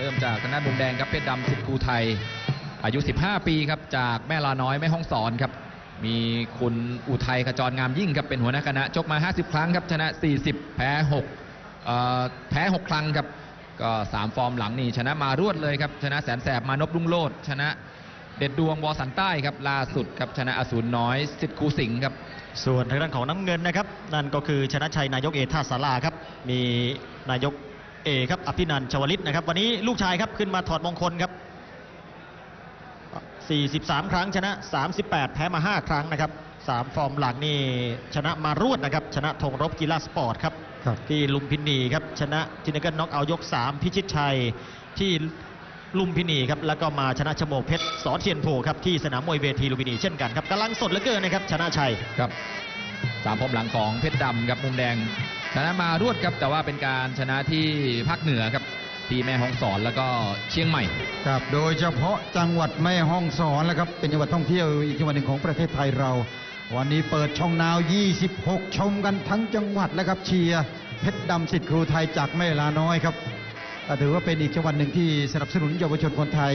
เริ่มจากทางด้านมุมแดงครับเพชรดำสิทธิ์ภูไทย อายุ 15 ปีครับจากแม่ลาน้อยแม่ห้องสอนครับ มีคุณอุทัยขจรงามยิ่งครับเป็นหัวหน้าคณะชกมา 50 ครั้งครับชนะ 40 แพ้6แพ้ 6 ครั้งครับก็3ฟอร์มหลังนี่ชนะมารวดเลยครับชนะแสนแสบมานพรุ่งโลดชนะเด็ดดวงวอสันใต้ครับล่าสุดครับชนะอสูรน้อยสิทธิ์คูสิงห์ครับส่วนทางด้านของน้ำเงินนะครับ นั่นก็คือชนะชัยนายกเอท่าสาราครับ มีนายก เอครับอภินันท์ชวลิตนะครับ วันนี้ลูกชายครับขึ้นมาถอดมงคลครับ 43 ครั้งชนะ 38 แพ้มา 5 ครั้งนะครับ 3 ฟอร์มหลังนี่ชนะมารวดนะครับ ชนะธงรบกีฬาสปอร์ตครับครับที่ลุมพินีครับ ชนะจินเกิลน็อกเอายก 3 พิชิตชัยที่ลุมพินีครับ แล้วก็มาชนะชโมกเพชรสอเทียนโพครับที่สนามมวยเวทีลุมพินีเช่นกันครับกำลังสดเหลือเกินนะครับชนะชัยครับ สามพรมหลังของเพชรดำครับมุมแดง ชนะมารวดครับแต่ว่าเป็นการชนะที่ภาคเหนือครับที่แม่ฮ่องสอนแล้วก็เชียงใหม่ครับโดยเฉพาะจังหวัดแม่ฮ่องสอนแล้วครับเป็นจังหวัดท่องเที่ยวอีกจังหวัดหนึ่งของประเทศไทยเรา วันนี้เปิดช่องนาว 26 ชมกันทั้งจังหวัดแล้วครับเชียร์เพชรดำสิทธิ์ครูไทยจากแม่ลาน้อยครับถือว่าเป็นอีกจังหวัดหนึ่งที่สนับสนุนเยาวชนคนไทย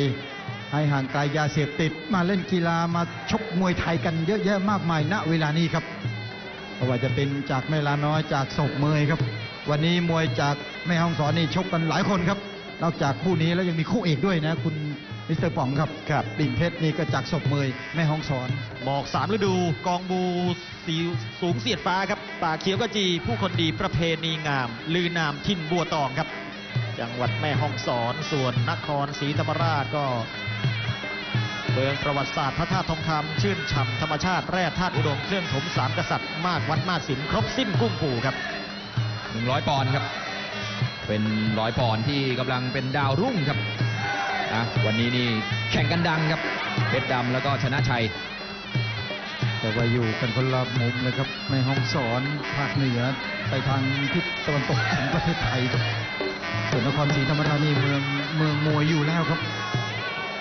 ให้ห่างไกลยาเสพติดมาเล่นกีฬามาชกมวยไทยกันเยอะแยะมากมายณเวลานี้ครับ ไม่ว่าจะเป็นจากแม่ลาน้อยจากศพเมยครับ วันนี้มวยจากแม่ฮ่องสอนนี่ชกกันหลายคนครับ นอกจากคู่นี้แล้วยังมีคู่เอกด้วยนะ คุณมิสเตอร์ป๋องครับครับปิ่งเพชรนี่ก็จากศพเมยแม่ฮ่องสอนหมอกสามฤดูกองบูสีสูงเสียดฟ้าครับป่าเขียวกะจี ผู้คนดีประเพณีงาม ลือนามทินบัวตองครับ จังหวัดแม่ฮ่องสอนส่วนนครศรีธรรมราชก็ เมืองประวัติศาสตร์พระธาตุทองคำชื่นฉ่ำธรรมชาติแร่ธาตุอุดมเครื่องถมสามกษัตริย์มากวัดมากศิลป์ครบสิ้นกุ้งปู่ครับ100ปอนด์ครับ เป็นร้อยปอนด์ที่กำลังเป็นดาวรุ่งครับอะวันนี้นี่แข่งกันดังครับเพชรดำแล้วก็ชนะชัย แต่ว่าอยู่กันคนละมุมเลยครับแม่ฮ่องสอนภาคเหนือไปทางทิศตะวันตกของประเทศไทยครับส่วนนครศรีธรรมราชนี่เมืองเมืองมวยอยู่แล้วครับเ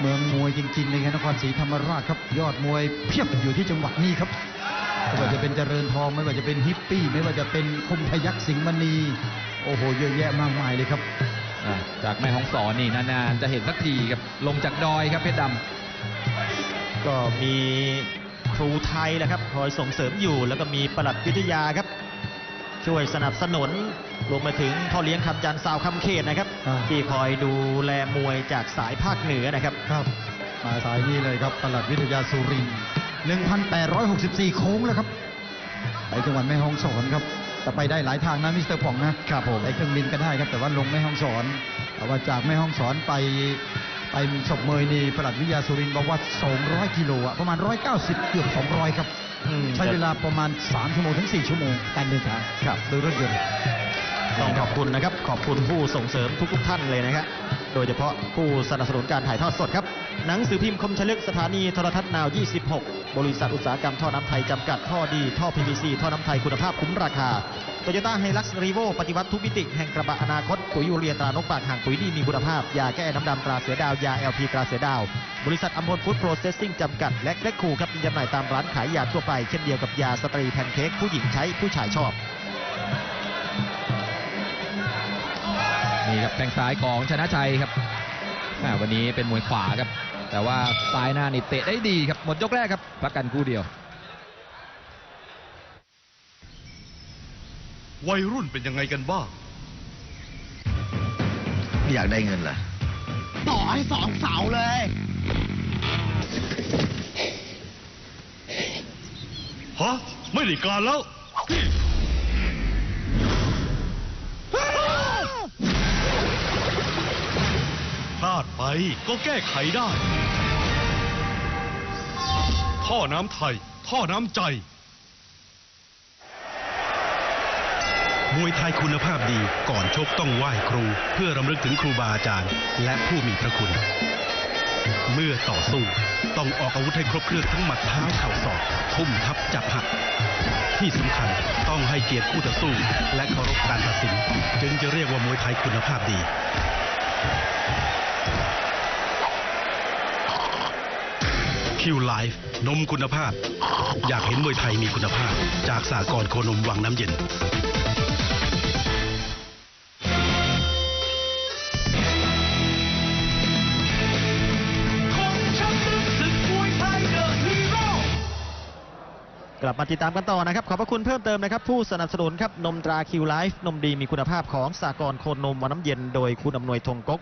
มืองมวยจริงๆเลยครับนครศรีธรรมราชครับ ยอดมวยเพียบอยู่ที่จังหวัดนี้ครับไม่ว่าจะเป็นเจริญทองไม่ว่าจะเป็นฮิปปี้ ไม่ว่าจะเป็นคมพยักษ์สิงห์มณีโอ้โหเยอะแยะมากมายเลยครับอะจากแม่ฮ่องสอนนี่นานๆจะเห็นสักทีครับลงจากดอยครับเพชรดำก็มีครูไทยแหละครับคอยส่งเสริมอยู่ แล้วก็มีปลัดวิทยาครับ ช่วยสนับสนุนรวมไปถึงพ่อเลี้ยงคำจันทร์สาวคำเขตนะครับ อ่า ที่คอยดูแลมวยจากสายภาคเหนือนะครับ ครับมาสายนี้เลยครับปลัดวิทยาสุรินทร์1,864 โค้งแล้วครับ ไปจังหวัดแม่ฮ่องสอนครับ แต่ไปได้หลายทางนะมิสเตอร์ผ่องนะครับผมไปเครื่องบินก็ได้ครับ แต่ว่าลงแม่ฮ่องสอนแต่ว่าจากแม่ฮ่องสอนไปไปศพเมยนี่ปลัดวิทยาสุรินทร์บอกว่า 200 กิโลอะประมาณ 190 เกือบ 200 ครับอืม ใช้เวลาประมาณ 3 ชั่วโมงถึง 4 ชั่วโมงการเดินทางครับโดยรถยนต์ต้องขอบคุณนะครับ ขอบคุณผู้ส่งเสริมทุกๆท่านเลยนะครับ โดยเฉพาะผู้สนับสนุนการถ่ายทอดสดครับ หนังสือพิมพ์คมชลึกสถานีโทรทัศน์นาว 26 บริษัทอุตสาหกรรมท่อน้ำไทย จำกัดท่อดี ท่อ PVC ท่อน้ำไทยคุณภาพคุ้มราคาโตโยต้าไฮลักซ์รีโวปฏิวัติทุกมิติ แห่งกระบะอนาคต ปุ๋ยยูเรียตรานกปากห่างปุ๋ยดีมีคุณภาพ ยาแก้น้ำดำตราเสือดาว ยา LP ตราเสือดาว บริษัทอัมพลฟู้ดโปรเซสซิ่งจำกัด และแกรคคูครับมีจำหน่ายตามร้านขายยาทั่วไปเช่นเดียวกับยาสตรีแพนเค้กผู้หญิงใช้ผู้ชายชอบนี่ครับแข้งซ้ายของชนะชัยครับวันนี้เป็นมวยขวาครับ แต่ว่าซ้ายหน้านี่เตะได้ดีครับหมดยกแรกครับพักกันคู่เดียว วัยรุ่นเป็นยังไงกันบ้างอยากได้เงินเหรอต่อให้สองเสาเลย ฮะ ไม่ได้การแล้ว ก็แก้ไขได้ ท่อน้ำไทย ท่อน้ำใจ มวยไทยคุณภาพดีก่อนชกต้องไหว้ครู เพื่อรำลึกถึงครูบาอาจารย์ และผู้มีพระคุณ เมื่อต่อสู้ ต้องออกอาวุธให้ครบเครื่องทั้งหมัดเท้าเข่าศอกทุ่มทับจับหัก ที่สำคัญต้องให้เกียรติคู่ต่อสู้ และเคารพการตัดสิน จึงจะเรียกว่ามวยไทยคุณภาพดี คิวไลฟ์นมคุณภาพ อยากเห็นมวยไทยมีคุณภาพ จากสากลโคนมวังน้ำเย็น กลับมาติดตามกันต่อนะครับ ขอบพระคุณเพิ่มเติมนะครับ ผู้สนับสนุนครับ นมตราคิวไลฟ์นมดีมีคุณภาพของสากลโคนมวังน้ำเย็น โดยคุณอำนวยทงกก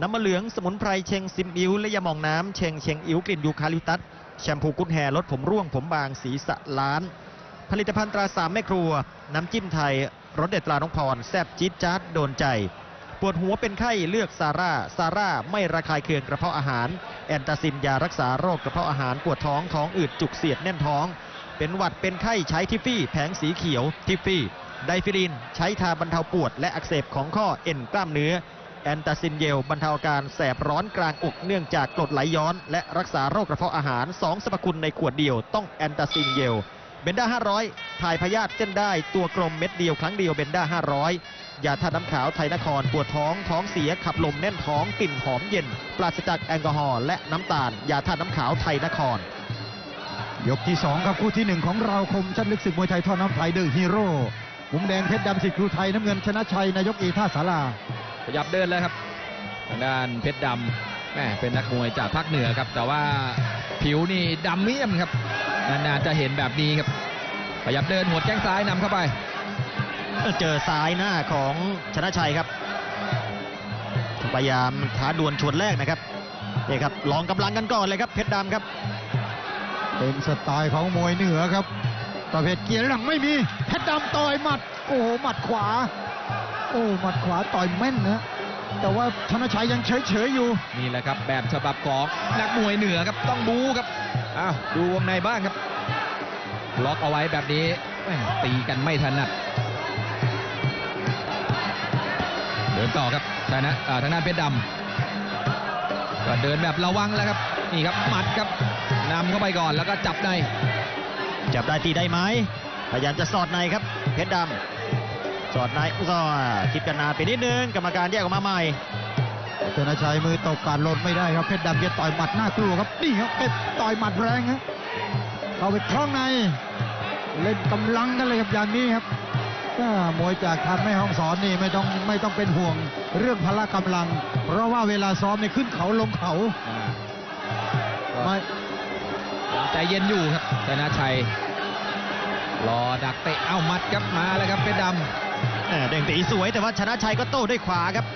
น้ำมะเหลืองสมุนไพรเชงซิมอิ้วและยาหมองน้ำเชงเชงอิ้วกลิ่นยูคาลิปตัสแชมพูกุดแฮรลดผมร่วงผมบางสีสะล้าน ผลิตภัณฑ์ตราสามแม่ครัว น้ำจิ้มไทยรสเด็ดปลาน้องพรแซบจี๊ดจ๊าดโดนใจ ปวดหัวเป็นไข้เลือกซาร่าซาร่าไม่ระคายเคืองกระเพาะอาหาร แอนตาซินยารักษาโรคกระเพาะอาหารปวดท้องท้องอืดจุกเสียดแน่นท้อง เป็นหวัดเป็นไข้ใช้ทิฟฟี่แผงสีเขียวทิฟฟี่ไดฟิรินใช้ทาบรรเทาปวดและอักเสบของข้อเอ็นกล้ามเนื้อ แอนตาซินเยลบรรเทาอาการแสบร้อนกลางอกเนื่องจากกรดไหลย้อน และรักษาโรคกระเพาะอาหารสองสรรพคุณในขวดเดียวต้องแอนตาซินเยลเบนด้า 500 ถ่ายพยาธิเส้นได้ตัวกลมเม็ดเดียวครั้งเดียวเบนด้า 500 ยาทาน้ำขาวไทยนครปวดท้องท้องเสียขับลมแน่นท้องกลิ่นหอมเย็น ปราศจากแอลกอฮอล์และน้ำตาล ยาทาน้ำขาวไทยนคร ยกที่ 2 ครับคู่ที่ 1 ของเราคมชัดลึกศึกมวยไทยท่อน้ำไทยเดอะฮีโร่มุมแดงเพชรดำสิทธิ์ครูไทยน้ำเงินชนะชัยนายกเอท่าสารา ขยับเดินแล้วครับทางด้านเพชรดำแม่เป็นนักมวยจากภาคเหนือครับ แต่ว่าผิวนี่ดำเมี่ยมครับนานๆจะเห็นแบบนี้ครับ ขยับเดินหัวดแข้งซ้ายนำเข้าไป เจอซ้ายหน้าของชนะชัยครับพยายามท้าดวลชวนแรกนะครับนี่ครับลองกำลังกันก่อนเลยครับเพชรดำครับ เป็นสไตล์ของมวยเหนือครับประเภทเกียร์หลังไม่มีเพชรดำต่อยหมัดโอ้โหหมัดขวา โอ้หมัดขวาต่อยแม่นนะแต่ว่าชนะชัยยังเฉยๆอยู่ นี่แหละครับ แบบฉบับของนักมวยเหนือครับต้องบูครับอ้าวดูวงในบ้างครับล็อกเอาไว้แบบนี้แม่ตีกันไม่ถนัดเดินต่อครับชนะอ่าทางด้านเพชรดำก็เดินแบบระวังแล้วครับนี่ครับหมัดครับนำเข้าไปก่อนแล้วก็จับใน จับได้ตีได้ไหมพยายามจะสอดในครับเพชรดำ สอดในก็คิดกันนานไปนิดนึงกรรมการแยกออกมาใหม่ชนะชัยมือตกการหล่นไม่ได้ครับเพชรดำจะต่อยหมัดน่ากลัวครับนี่ครับเพชรต่อยหมัดแรงครับเข้าไปคล้องใน เล่นกำลังกันเลยครับอย่างนี้ครับถ้ามวยจากทางแม่ห้องสอนนี่ไม่ต้องไม่ต้องเป็นห่วงเรื่องพละกำลัง เพราะว่าเวลาซ้อมนี่ขึ้นเขาลงเขาอ่าก็ไม่ยังใจเย็นอยู่ครับชนะชัยรอดักเตะเอ้าหมัดครับมาแล้วครับเพชรดำ เอ่อเด้งตีสวยแต่ว่าชนะชัยก็โต้ด้วยขวาครับ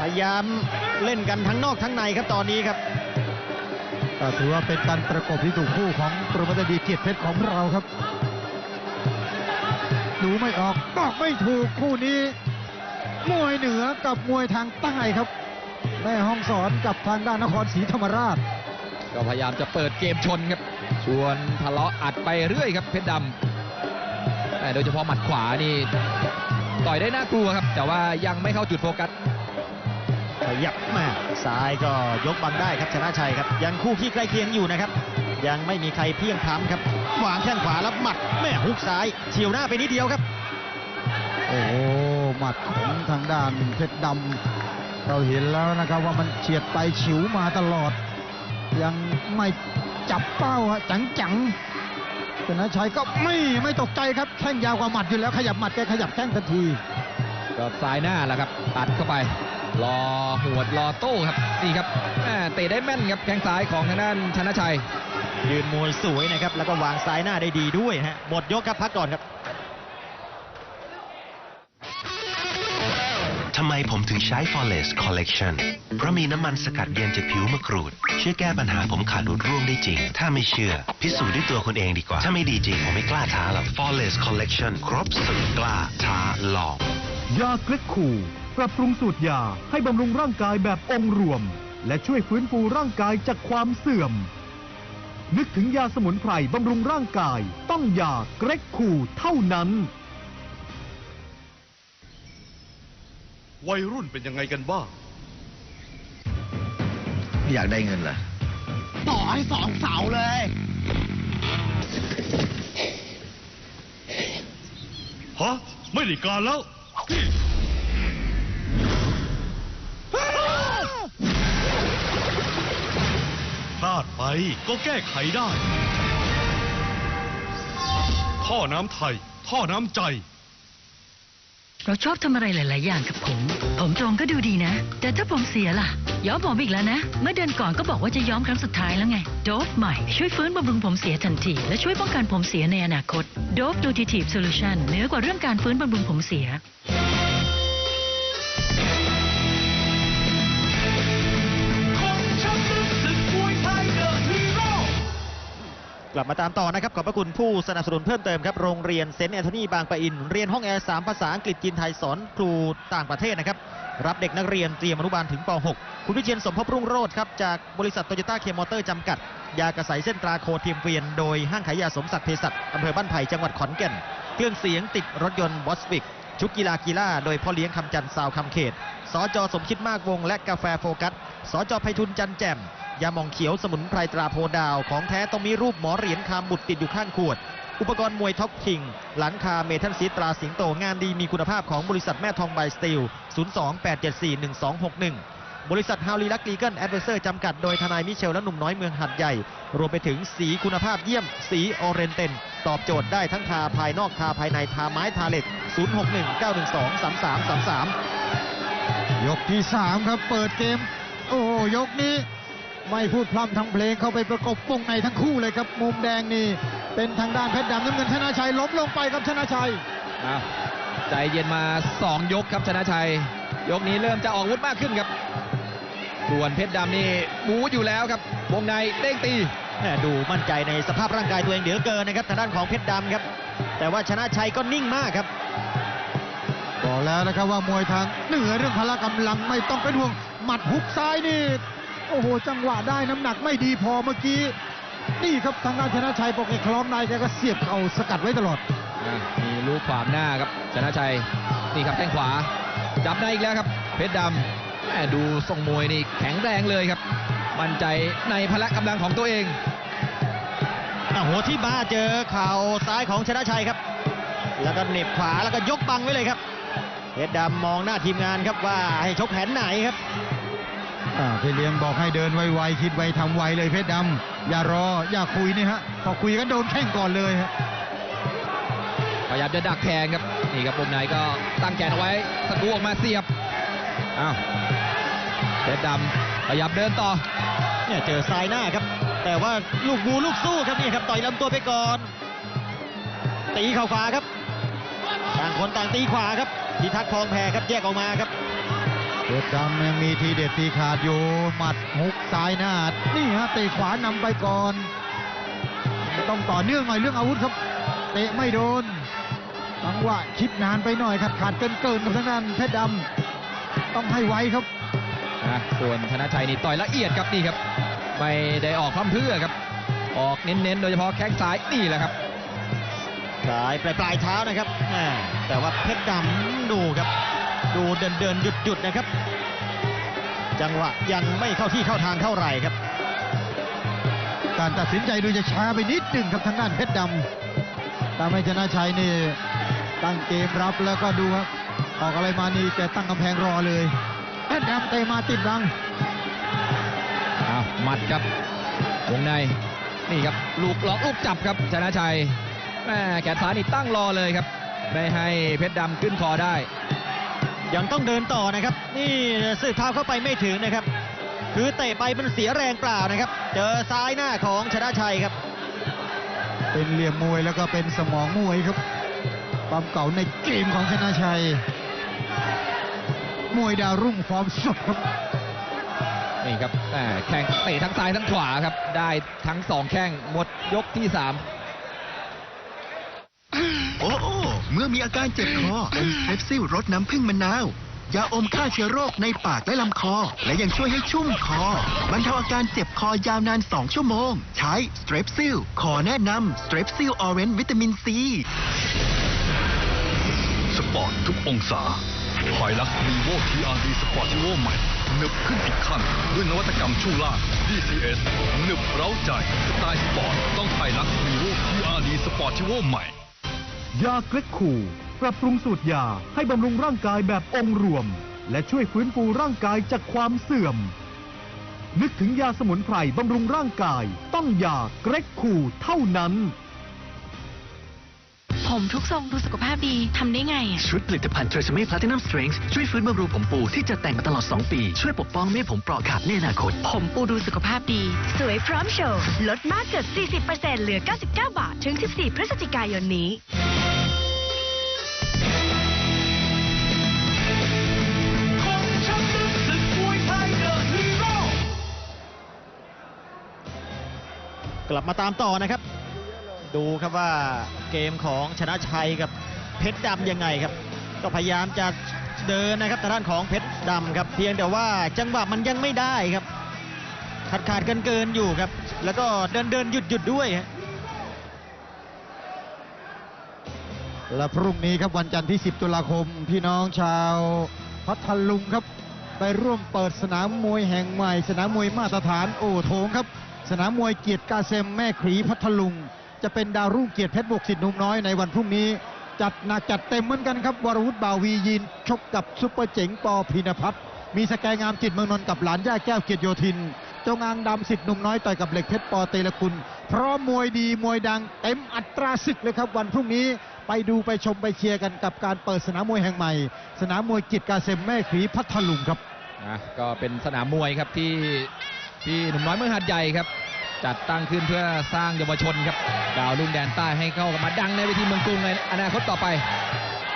พยายามเล่นกันทั้งนอกทั้งในครับตอนนี้ครับก็ถือว่าเป็นการประกบที่ถูกคู่ของโปรโมเตอร์ดีเกียรติเพชรของเราครับดูไม่ออกบอกไม่ถูกคู่นี้ มวยเหนือกับมวยทางใต้ครับแม่ห้องสอนกับทางด้านนครศรีธรรมราช ก็พยายามจะเปิดเกมชนครับ ชวนทะเลาะอัดไปเรื่อยครับเพชรดำแต่ โดยเฉพาะหมัดขวานี่ต่อยได้น่ากลัวครับ แต่ว่ายังไม่เข้าจุดโฟกัสขยับมาซ้ายก็ยกบังได้ครับชนะชัยครับ ยังคู่ขี้ใกล้เคียงอยู่นะครับ ยังไม่มีใครเพียงพล้ำครับวางแข้งขวาแล้วหมัดแม่ฮุกซ้ายเฉียวหน้าไปนิดเดียวครับ โอ้โหหมัดของทางด้านเพชรดำเราเห็นแล้วนะครับว่ามันเฉียดไปฉิวมาตลอด ยังไม่จับเป้าฮะจังจังๆ ชนะชัยก็ไม่ไม่ตกใจครับแข้งยาวกว่าหมัดอยู่แล้วขยับหมัดแกขยับแข้งทันทีก็ซ้ายหน้าแหละครับอัดเข้าไปรอหวดรอโต้ครับนี่ครับแม่เตะได้แม่นครับแข้งซ้ายของทางด้านชนะชัย ยืนมวยสวยนะครับ แล้วก็วางซ้ายหน้าได้ดีด้วยฮะหมดยกครับพักก่อนครับทำไมผมถึงใช้ Flawless Collection เพราะมีน้ำมันสกัดเย็นจากผิวมะกรูดช่วยแก้ปัญหาผมขาดหลุดร่วงได้จริง ถ้าไม่เชื่อ พิสูจน์ด้วยตัวคุณเองดีกว่า ถ้าไม่ดีจริง ผมไม่กล้าท้าหรอก Flawless Collection ครบสุดกล้าท้าลอง ยาเกล็กคูปรับปรุงสูตรยาให้บำรุงร่างกายแบบองค์รวม และช่วยฟื้นฟูร่างกายจากความเสื่อม นึกถึงยาสมุนไพรบำรุงร่างกาย ต้องยาเกร็กคูเท่านั้น วัยรุ่นเป็นยังไงกันบ้าง อยากได้เงินเหรอต่อให้สองเสาเลย ฮะ ไม่ได้การแล้ว พลาดไปก็แก้ไขได้ ท่อน้ำไทย ท่อน้ำใจ เราชอบทำอะไรหลาย ๆ อย่างกับผม ผมตรงก็ดูดีนะ แต่ถ้าผมเสียล่ะ ย้อมผมอีกแล้วนะ เมื่อเดือนก่อนก็บอกว่าจะย้อมครั้งสุดท้ายแล้วไง โดฟใหม่ ช่วยฟื้นบำรุงผมเสียทันที และช่วยป้องกันผมเสียในอนาคต โดฟดูทีทีฟโซลูชันเหนือกว่าเรื่องการฟื้นบำรุงผมเสียกลับมาตามต่อนะครับ ขอบพระคุณผู้สนับสนุนเพิ่มเติมครับ โรงเรียนเซนต์แอนโทนีบางปะอิน เรียนห้องแอร์ 3 ภาษาอังกฤษจีนไทยสอนครูต่างประเทศนะครับ รับเด็กนักเรียนเตรียมอนุบาลถึงป .6 คุณวิเชียนสมภพรุ่งโรจน์ครับจากบริษัทโตโยต้าเคมอเตอร์จำกัด ยากระใสเส้นตราโคเทียมเกวียนโดยห้างขายยาสมศักดิ์เภสัชอำเภอบ้านไผ่จังหวัดขอนแก่น เครื่องเสียงติดรถยนต์บอสวิกชุดกีฬากีฬาโดยพ่อเลี้ยงคำจันทร์ซาวคำเขต สจสมคิดมากวง และกาแฟโฟกัส สจไพฑุลจันแจ่มยามองเขียวสมุนไพรตราโพดาว ของแท้ต้องมีรูปหมอเหรียญคามบุตรติดอยู่ข้างขวด อุปกรณ์มวยท็อปคิง หลังคาเมทัลซีตราสิงโตงานดีมีคุณภาพของบริษัทแม่ทองใบสตีล 028741261 บริษัทฮาวลีลักลีเกิลแอดเวเซอร์จำกัดโดยทนายมิเชลและหนุ่มน้อยเมืองหัดใหญ่ รวมไปถึงสีคุณภาพเยี่ยม สีออเรนเตนตอบโจทย์ได้ทั้งทาภายนอกทาภายในทาไม้ทาเหล็ก 0619123333 ยกที่ 3 ครับเปิดเกม โอ้ยกนี้ ไม่พูดพร่ำทำเพลงเข้าไปประกบวงในทั้งคู่เลยครับ มุมแดงนี่เป็นทางด้านเพชรดำน้ำเงินชนะชัยล้มลงไปครับชนะชัยอ้าวใจเย็นมา 2 ยกครับชนะชัย ยกนี้เริ่มจะออกอาวุธมากขึ้นครับ ส่วนเพชรดำนี่บูอยู่แล้วครับ วงในเด้งตีแหม่ดูมั่นใจในสภาพร่างกายตัวเองเหลือเกินนะครับทางด้านของเพชรดำครับ แต่ว่าชนะชัยก็นิ่งมากครับบอกแล้วนะครับว่ามวยทางเหนือเรื่องพละกำลังไม่ต้องเป็นห่วงหมัดฮุกซ้ายนี่ โอ้โหจังหวะได้น้ำหนักไม่ดีพอเมื่อกี้ นี่ครับทางด้านชนะชัยปกแกคล้อมในแกก็เสียบเข่าสกัดไว้ตลอดอะมีลูกขวางหน้าครับชนะชัยนี่ครับแข้งขวาจับได้อีกแล้วครับ เพชรดำแม่ดูทรงมวยนี่แข็งแรงเลยครับ มั่นใจในพละกำลังของตัวเอง อะหัวที่บ้าเจอเข่าซ้ายของชนะชัยครับ แล้วก็เหน็บขวาแล้วก็ยกบังไว้เลยครับเพชรดำมองหน้าทีมงานครับว่าให้ชกแผนไหนครับ อ่าพี่เลี้ยงบอกให้เดินไวๆคิดไวทำไวเลยเพชรดำอย่ารออย่าคุยนี่ฮะพอคุยกันโดนแข้งก่อนเลยฮะพยายามจะดักแทงครับนี่ครับวงในก็ตั้งแขนเอาไว้สกรูออกมาเสียบอ้าวเพชรดำพยายามเดินต่อเนี่ยเจอซ้ายหน้าครับ แต่ว่าลูกบูลูกสู้ครับนี่ครับต่อยลำตัวไปก่อน ตีเข่าขวาครับต่างคนต่างตีขวาครับพิทักษ์ทองแพรครับแยกออกมาครับ เพชรดำยังมีทีเด็ดทีขาดอยู่หมัดฮุกซ้ายหน้า นี่ฮะเตะขวานำไปก่อน ต้องต่อเนื่องหน่อยเรื่องอาวุธครับ เตะไม่โดนจังหวะคิดนานไปหน่อยขาดขาดเกินเกินๆกับทางด้านเพชรดำต้องให้ไวครับนะส่วนชนะชัยนี่ต่อยละเอียดครับนี่ครับไม่ได้ออกพร่ำเพรื่อครับ ออกเน้นๆ โดยเฉพาะแข้งซ้ายนี่แหละครับปลายปลายปลายเท้านะครับแหม่แต่ว่าเพชรดำดูครับ ดูเดินเดินหยุดหยุดนะครับ จังหวะยังไม่เข้าที่เข้าทางเท่าไหร่ครับ การตัดสินใจดูจะช้าไปนิดหนึ่งครับทางด้านเพชรดำตามให้ชนะชัยนี่ตั้งเกมรับแล้วก็ดูครับออกอะไรมานี่แกตั้งกำแพงรอเลยเพชรดำเตะมาติดบังอ้าวหมัดครับวงในนี่ครับลูกล็อกลูกจับครับชนะชัยแม่แขนซ้ายนี่ตั้งรอเลยครับ ไม่ให้เพชรดำขึ้นคอได้ ยังต้องเดินต่อนะครับ นี่สืบเท้าเข้าไปไม่ถึงนะครับ คือเตะไปมันเสียแรงเปล่านะครับ เจอซ้ายหน้าของชนะชัยครับ เป็นเหลี่ยมมวยแล้วก็เป็นสมองมวยครับ ความเก่าในเกมของชนะชัย มวยดาวรุ่งฟอร์มสดครับนี่ครับแหม่แข้งเตะทั้งซ้ายทั้งขวาครับ ได้ทั้งสองแข้งหมดยกที่สาม โอ้โอ้ เมื่อมีอาการเจ็บคออมสเตรปซิลรสน้ำผึ้งมะนาว ยาอมฆ่าเชื้อโรคในปากและลำคอ และยังช่วยให้ชุ่มคอบรรเทาอาการเจ็บคอยาวนาน 2 ชั่วโมง ใช้สเตรปซิลขอแนะนำสเตรปซิลออเรนวิตามินซีสปอร์ตทุกองศาไฮลักซ์ลีโวทีอาร์ดีสปอร์ติโวใหม่หนึบขึ้นอีกขั้นด้วยนวัตกรรมช่วงล่าง DCS หนึบเร้าใจสไตล์สปอร์ตต้องไฮลักซ์ลีโวทีอาร์ดีสปอร์ติโวใหม่ ยาเกร็กคูปรับปรุงสูตรยาให้บำรุงร่างกายแบบองค์รวม และช่วยฟื้นฟูร่างกายจากความเสื่อม นึกถึงยาสมุนไพรบำรุงร่างกาย ต้องยาเกร็กคูเท่านั้นพอผมทุกทรงดูสุขภาพดีทำได้ไงอะชุดผลิตภัณฑ์ Tresemme Platinum Strength ช่วยฟื้นบำรุงผมปูที่จะแต่งมาตลอด 2 ปี ช่วยปกป้องไม่ให้ผมเปราะขาดในอนาคต ผมปูดูสุขภาพดี สวยพร้อมโชว์ ลดมากเกือบ40%เหลือ 99 บาท ถึง 14 พฤศจิกายนนี้ กลับมาตามต่อนะครับ ดูครับว่าเกมของชนะชัยกับเพชรดำยังไงครับ ก็พยายามจะเดินนะครับแต่ด้านของเพชรดำครับ เพียงแต่ว่าจังหวะมันยังไม่ได้ครับขาดขาดเกินเกินอยู่ครับ แล้วก็เดินเดินหยุดหยุดด้วยและพรุ่งนี้ครับวันจันทร์ที่ 10 ตุลาคม พี่น้องชาวพัทลุงครับ ไปร่วมเปิดสนามมวยแห่งใหม่ สนามมวยมาตรฐานโอโถงครับ สนามมวยเกียรติกาเซมแม่ขรีพัทลุง จะเป็นดาวรุ่งเกียรติเพชรบกสิทธิ์หนุ่มน้อยในวันพรุ่งนี้ จัดหนักจัดเต็มเหมือนกันครับวรวุฒิบาวียินชกกับซุปเปอร์เจ๋งปอพินพัฒน์มีสแกงามจิตเมืองนนท์กับหลานย่าแก้วเกียรติโยธินเจ้างางดำสิทธิ์หนุ่มน้อยต่อยกับเหล็กเพชรปอเตลกุลพร้อมมวยดีมวยดังเต็มอัตราศึกเลยครับวันพรุ่งนี้ไปดูไปชมไปเชียร์กันกับการเปิดสนามมวยแห่งใหม่ สนามมวยกิจกาเซมแม่ขีพัทลุงครับนะก็เป็นสนามมวยครับที่ ที่หนุ่มน้อยเมืองหาดใหญ่ครับ จัดตั้งขึ้นเพื่อสร้างเยาวชนครับดาวรุ่งแดนใต้ให้เข้ามาดังในเวทีเมืองกรุงในอนาคตต่อไป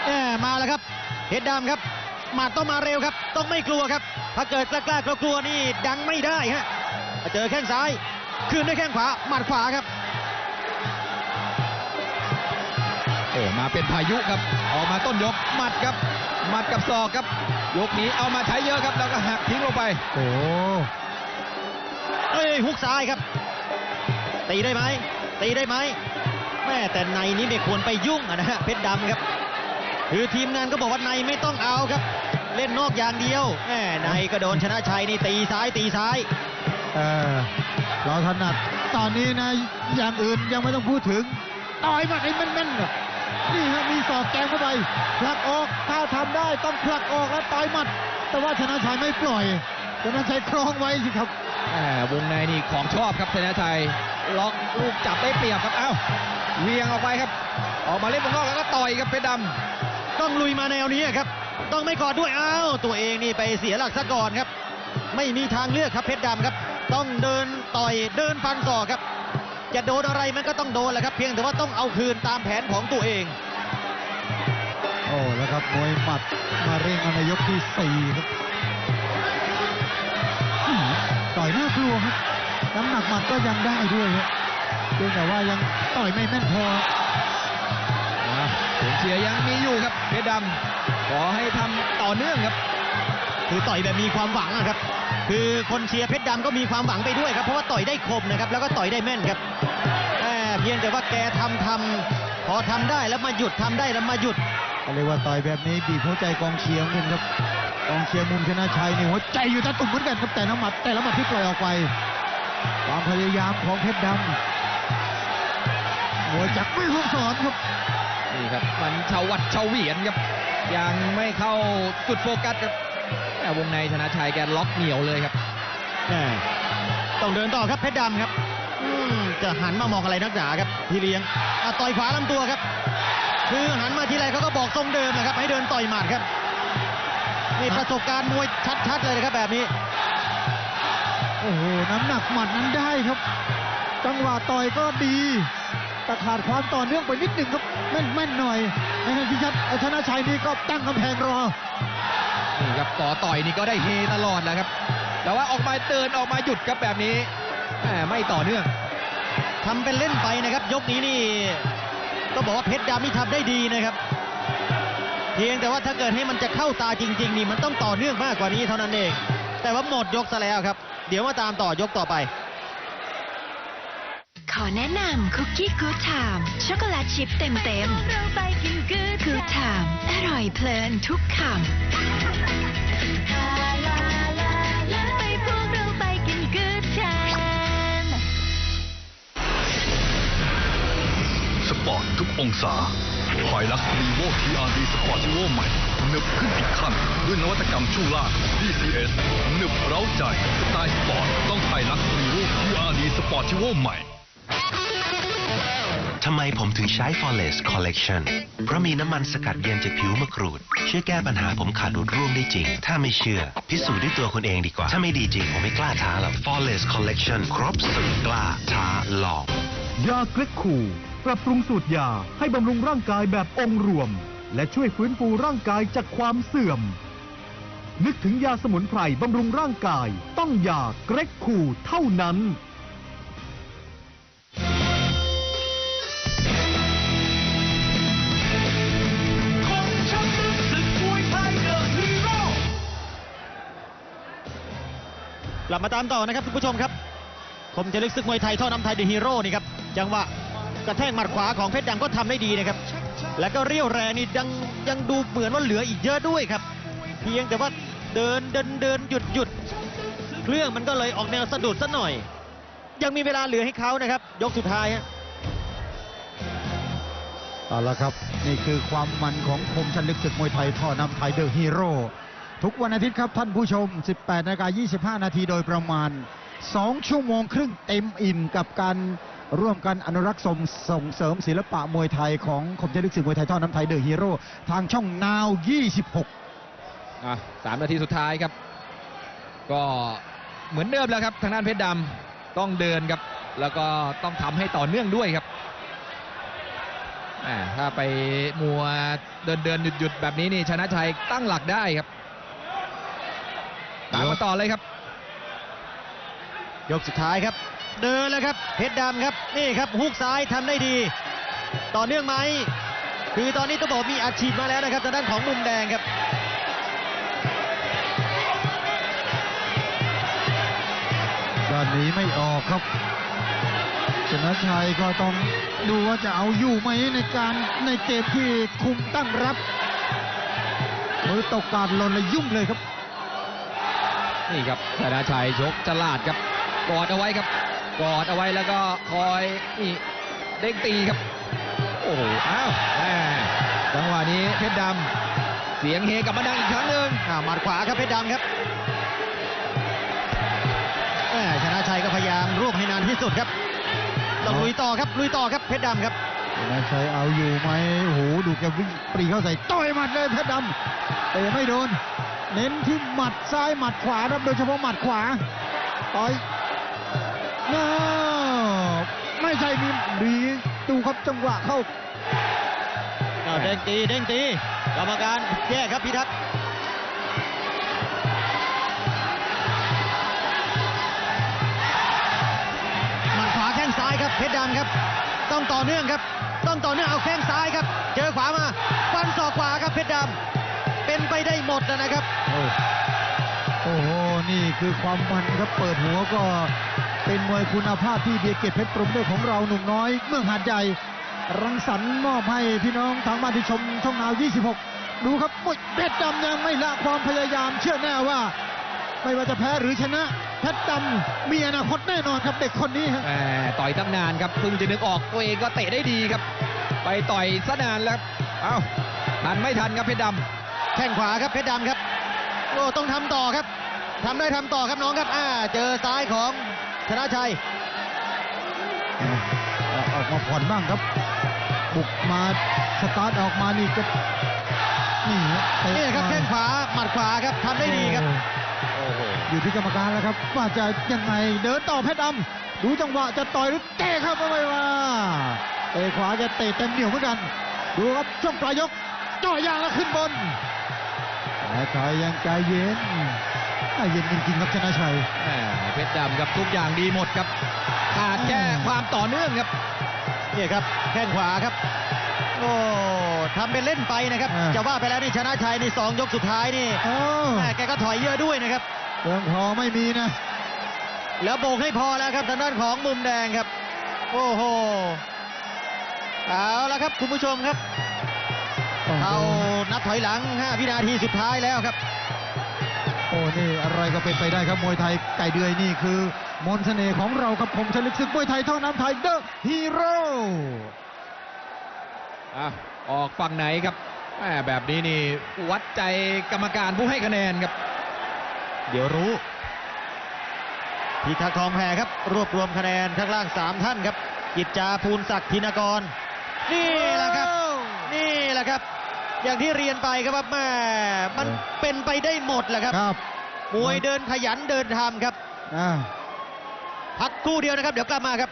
แหมมาแล้วครับเพชรดำครับหมัดต้องมาเร็วครับ ต้องไม่กลัวครับ ถ้าเกิดกล้ากล้ากลัวๆนี่ดังไม่ได้ฮะเจอแข้งซ้ายคืนด้วยแข้งขวาหมัดขวาครับโอ้มาเป็นพายุครับ ออกมาต้นยกหมัดครับหมัดกับศอกครับ ยกนี้เอามาใช้เยอะครับแล้วก็หักทิ้งลงไป โอ้เอ้ยฮุกซ้ายครับ ตีได้ไหมตีได้ไหมแม่แต่ในนี้ไม่ควรไปยุ่งนะฮะเพชรดำครับ คือทีมงานก็บอกว่าในไม่ต้องเอาครับ เล่นนอกอย่างเดียวแม่ในก็โดนชนะชัยนี่ตีซ้ายตีซ้ายเออเราถนัดตอนนี้นะอย่างอื่นยังไม่ต้องพูดถึงต่อยมัดให้แม่นๆครับนี่ฮะมีศอกแกงเข้าไปผลักออกถ้าทำได้ต้องผลักออกแล้วต่อยหมัด แต่ว่าชนะชัยไม่ปล่อยชนะชัยครองไว้สิครับ วงในนี่ของชอบครับชนะชัยล็อกลูกจับได้เปรียบครับเอ้าเวียงออกไปครับ ออกมาเล่นวงนอกแล้วก็ต่อยครับเพชรดำต้องลุยมาแนวนี้ครับ ต้องไม่กอดด้วยอ้าวตัวเองนี่ไปเสียหลักซะก่อนครับ ไม่มีทางเลือกครับเพชรดำครับ ต้องเดินต่อยเดินฟันศอกครับ จะโดนอะไรมันก็ต้องโดนแหละครับ เพียงแต่ว่าต้องเอาคืนตามแผนของตัวเองโอ้แล้วครับมวยหมัดมาเร่งเอาในยกที่สี่ครับ อยน่ากลัวครับน้ำหนักหมัดก็ยังได้ด้วยครับเพียงแต่ว่ายังต่อยไม่แม่นพออะเสียงเชียร์ยังมีอยู่ครับเพชรดำขอให้ทำต่อเนื่องครับ คือต่อยแบบมีความหวังอะครับ คือคนเชียร์เพชรดำก็มีความหวังไปด้วยครับเพราะว่าต่อยได้คมนะครับแล้วก็ต่อยได้แม่นครับแหมเพียงแต่ว่าแกทำทำพอทำได้แล้วมาหยุดทำได้แล้วมาหยุดก็เรียกว่าต่อยแบบนี้บีบหัวใจกองเชียร์เหมือนกันครับ กองเชียร์มุมชนะชัยนี่หัวใจอยู่ตะตุ่มเหมือนกันครับแต่ละหมัดแต่ละหมัดที่ปล่อยออกไป ความพยายามของเพชรดำมวยจากไม่ห้องสอนครับนี่ครับ มันเฉาวัดเฉาเหวียนครับ ยังไม่เข้าจุดโฟกัสครับแต่วงในชนะชัยแกล็อกเหนียวเลยครับแม่ต้องเดินต่อครับเพชรดำครับอืมจะหันมามองอะไรนักหนาครับพี่เลี้ยงอะต่อยขวาลำตัวครับ คือหันมาทีไรเขาก็บอกทรงเดิมนะครับ ให้เดินต่อยหมัดครับ นี่ประสบการณ์มวยชัด ๆ เลยนะครับแบบนี้ โอ้โห น้ำหนักหมัดนั้นได้ครับ จังหวะต่อยก็ดีแต่ขาดความต่อเนื่องไปนิดหนึ่งครับแม่นแม่นหน่อยในขณะที่ชัดชนะชัยนี่ก็ตั้งกำแพงรอนี่ครับต่อต่อยนี่ก็ได้เฮตลอดแหละครับ แต่ว่าออกมาเตือนออกมาหยุดครับแบบนี้แหมไม่ต่อเนื่องทำเป็นเล่นไปนะครับ ยกนี้นี่ ก็บอกว่าเพชรดำนี่ทำได้ดีนะครับเพียงแต่ว่าถ้าเกิดให้มันจะเข้าตาจริง ๆ นี่มันต้องต่อเนื่องมากกว่านี้เท่านั้นเอง แต่ว่าหมดยกซะแล้วครับ เดี๋ยวมาตามต่อยกต่อไป ขอแนะนำคุกกี้กู๊ดไทม์ช็อกโกแลตชิพเต็มเต็มเราไปกินกู๊ดกู๊ดไทม์อร่อยเพลินทุกคำไปพวกเราไปกินกู๊ดไทม์สปอร์ตทุกองศา หอยลักรีโวทีอาร์ดีสปอร์ติโวใหม่หนึบขึ้นอีกขั้นด้วยนวัตกรรมช่วงล่าง DCS หนึบเร้าใจสไตล์สปอร์ตต้องไฮลักรีโวทีอาร์ดีสปอร์ติโวใหม่ทำไมผมถึงใช้ Flawless Collection เพราะมีน้ำมันสกัดเย็นจากผิวมะกรูด ช่วยแก้ปัญหาผมขาดหลุดร่วงได้จริง ถ้าไม่เชื่อ พิสูจน์ด้วยตัวคุณเองดีกว่า ถ้าไม่ดีจริง ผมไม่กล้าท้าหรอก Flawless Collection ครบสุดกล้าท้าลองยาเกล็กคู ปรับปรุงสูตรยาให้บำรุงร่างกายแบบองค์รวม และช่วยฟื้นฟูร่างกายจากความเสื่อม นึกถึงยาสมุนไพรบำรุงร่างกาย ต้องยาเกรกคูเท่านั้น กลับมาตามต่อนะครับคุณผู้ชมครับคมจะลึกซึกมวยไทยท่อน้ำไทยเดอะฮีโร่นี่ครับ จังหวะ กระแทกหมัดขวาของเพชรดำก็ทำได้ดีนะครับ แล้วก็เรี่ยวแรงนี่ยังยังดูเหมือนว่าเหลืออีกเยอะด้วยครับ เพียงแต่ว่าเดินเดินเดินหยุดหยุดเครื่องมันก็เลยออกแนวสะดุดซะหน่อย ยังมีเวลาเหลือให้เขานะครับ ยกสุดท้ายฮะเอาละครับ นี่คือความมันของคมชันลึกศึกมวยไทยท่อนำไทยเดอะฮีโร่ทุกวันอาทิตย์ครับท่านผู้ชม 18นาฬิกา25 นาทีโดยประมาณ 2 ชั่วโมงครึ่งเต็มอิ่มกับการ ร่วมกันอนุรักษ์ส่งส่งเสริมศิลปะมวยไทยของคมชันลึกศึกมวยไทยท่อน้ำไทยเดอะฮีโร่ทางช่องนาว 26อะสามนาทีสุดท้ายครับ ก็เหมือนเดิมแล้วครับ ทางด้านเพชรดำต้องเดินครับ แล้วก็ต้องทำให้ต่อเนื่องด้วยครับอ่าถ้าไปมัวเดินเดินหยุดหยุดแบบนี้นี่ชนะชัยตั้งหลักได้ครับตามมาต่อเลยครับ ยกสุดท้ายครับ เดินแล้วครับเพชรดำครับนี่ครับฮุกซ้ายทำได้ดี ต่อเนื่องไหมคือตอนนี้ต้องบอกมีอาชีพมาแล้วนะครับทางด้านของมุมแดงครับด้านนี้ไม่ออกครับชนะชัยก็ต้องดูว่าจะเอาอยู่ไหมในการในเกมที่คุมตั้งรับมือตกการหล่นเลยยุ่งเลยครับ นี่ครับชนะชัยชกฉลาดครับกอดเอาไว้ครับ กอดเอาไว้แล้วก็คอยนี่เด้งตีครับ โอ้โหอ้าวแหม่จังหวะนี้เพชรดำเสียงเฮกลับมาดังอีกครั้งหนึ่งอ่าหมัดขวาครับเพชรดำครับแหม่ชนะชัยก็พยายามรวบให้นานที่สุดครับต้องลุยต่อครับลุยต่อครับเพชรดำครับชนะชัยเอาอยู่ไหมโอ้โหดูแกวิ่งปรีเข้าใส่ต่อยหมัดเลยเพชรดำแต่ไม่โดน เน้นที่หมัดซ้ายหมัดขวาครับโดยเฉพาะหมัดขวาต่อย น้าไม่ใช่มีดีดูครับจังหวะเข้าอ้าวเด้งตีเด้งตีกรรมการแยกครับพิทักษ์หมัดขวาแข้งซ้ายครับเพชรดำครับ ต้องต่อเนื่องครับ ต้องต่อเนื่องเอาแข้งซ้ายครับ เจอขวามาฟันศอกขวาครับเพชรดำเป็นไปได้หมดนะครับโอ้โอ้โหนี่คือความมันครับเปิดหัวก็ เป็นมวยคุณภาพที่เบียร์เกตเพชรปรมด้วยของเราหนุ่มน้อย เมืองหาดใหญ่ รังสรรค์มอบให้พี่น้องทางบ้านที่ชมช่องนาว 26 ดูครับมวยเพชรดำยังไม่ละความพยายามเชื่อแน่ว่า ไม่ว่าจะแพ้หรือชนะเพชรดำมีอนาคตแน่นอนครับเด็กคนนี้ฮะแหม่ต่อยตั้งนานครับเพิ่งจะนึกออกตัวเองก็เตะได้ดีครับ ไปต่อยซะนานแล้วครับเอ้าทันไม่ทันครับเพชรดำแข้งขวาครับเพชรดำครับโอ้ต้องทำต่อครับทำได้ทำต่อครับน้องครับอ่าเจอซ้ายของ ชนะชัยเอาออกมาผ่อนบ้างครับ บุกมาสตาร์ทออกมานี่ก็นี่ฮะเตะนี่ครับมาแข้งขวาหมัดขวาครับทำได้ดีครับโอ้โหอยู่ที่กรรมการแล้วครับ ว่าจะยังไงเดินต่อเพชรดำดูจังหวะจะต่อยหรือเตะครับไม่ว่าเตะขวาจะเตะเต็มเหนียวเหมือนกัน ดูครับช่วงปลายยกจ่อยางแล้วขึ้นบนแต่ชายยังใจเย็นใจ เย็นจริงๆครับชนะชัยแหม่เพชรดำครับทุกอย่างดีหมดครับขาดแค่ความต่อเนื่องครับนี่ครับแข้งขวาครับ โอ้ทำเป็นเล่นไปนะครับอ่าจะว่าไปแล้วนี่ชนะชัยในสองยกสุดท้ายนี่โอ้แม่แกก็ถอยเยอะด้วยนะครับเรื่องพอไม่มีนะ แล้วโบกให้พอแล้วครับทางด้านของมุมแดงครับ โอ้โหเอาละครับคุณผู้ชมครับ เขานับถอยหลัง 5 วินาทีสุดท้ายแล้วครับ โอ้นี่อะไรก็เป็นไปได้ครับมวยไทยไก่เดือยนี่คือ มนต์เสน่ห์ของเราครับผมชลิกศึกมวยไทยเท่าน้ำไทยเดอะฮีโร่อะออกฝั่งไหนครับแหม่แบบนี้นี่วัดใจกรรมการผู้ให้คะแนนครับ เดี๋ยวรู้พิทักษ์ทองแพรครับ รวบรวมคะแนนข้างล่าง 3 ท่านครับ กิจจาภูลศักดิ์ธินกร นี่แหละครับ นี่แหละครับ อย่างที่เรียนไปครับว่าแม่มันเป็นไปได้หมดแหละครับ ครับมวยเดินขยันเดินทำครับอ่าพักครู่เดียวนะครับ เดี๋ยวกลับมาครับ